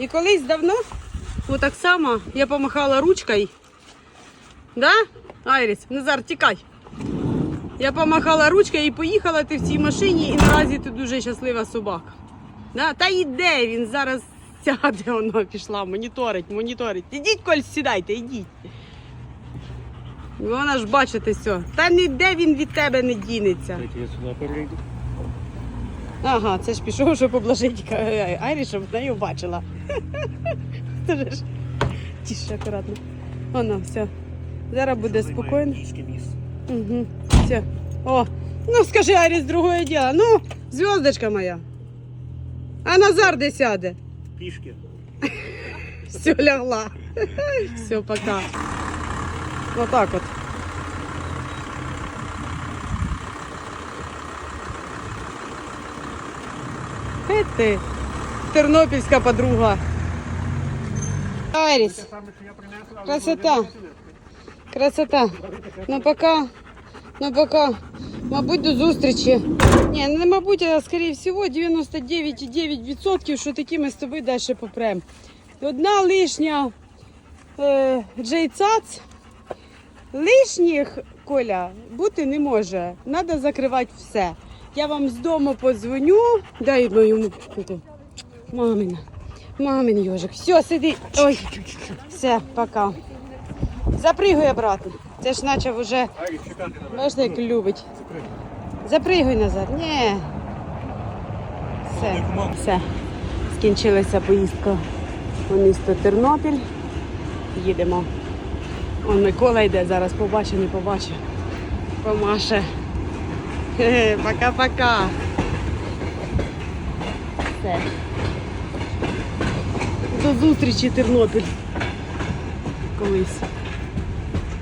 І колись давно, отак само, я помахала ручкою. Да? Айріс, Назар, тікай. Я помахала ручкою і поїхала ти в цій машині, і наразі ти дуже щаслива собака. Да? Та йде він зараз сяде, воно пішла, моніторить, моніторить. Ідіть, Коль, сідайте, ідіть. Вона ж бачите все. Та ніде він від тебе не дінеться. Я сюди перейду. Ага, це ж пішов, щоб облажити Айрі, щоб нею бачила. Ж тіше акуратно. Воно, все. Зараз буде спокійно. Угу. Все. О, ну скажи, Айріс, другое діло. Ну, зв'язочка моя. А Назар де сяде? Пішки. Все, лягла. Все, пока. Вот так вот. Е ти, тернопільська подруга. Айріс, Красота. красота. Ну пока, ну пока. Мабуть, до зустрічі. Ні, не мабуть, а скоріше всього 99,9% що таки ми з тобою далі попрем. Одна лишня е, джейцац. Лишніх, Коля, бути не може. Треба закривати все. Я вам з дому подзвоню. Дай эту, Мамина. Мамин йожик. Все, сиди. Ой. Все, пока. Запригуй обратно. Це ж наче вже, бачите, як любить. Запригуй назад. Ні. Все, все. Скінчилася поїздка у місто Тернопіль. Їдемо. Он Микола йде, зараз побачив, не побачив. Помаше. Пока-пока. Все. До зустрічі, Тернопіль. Колись.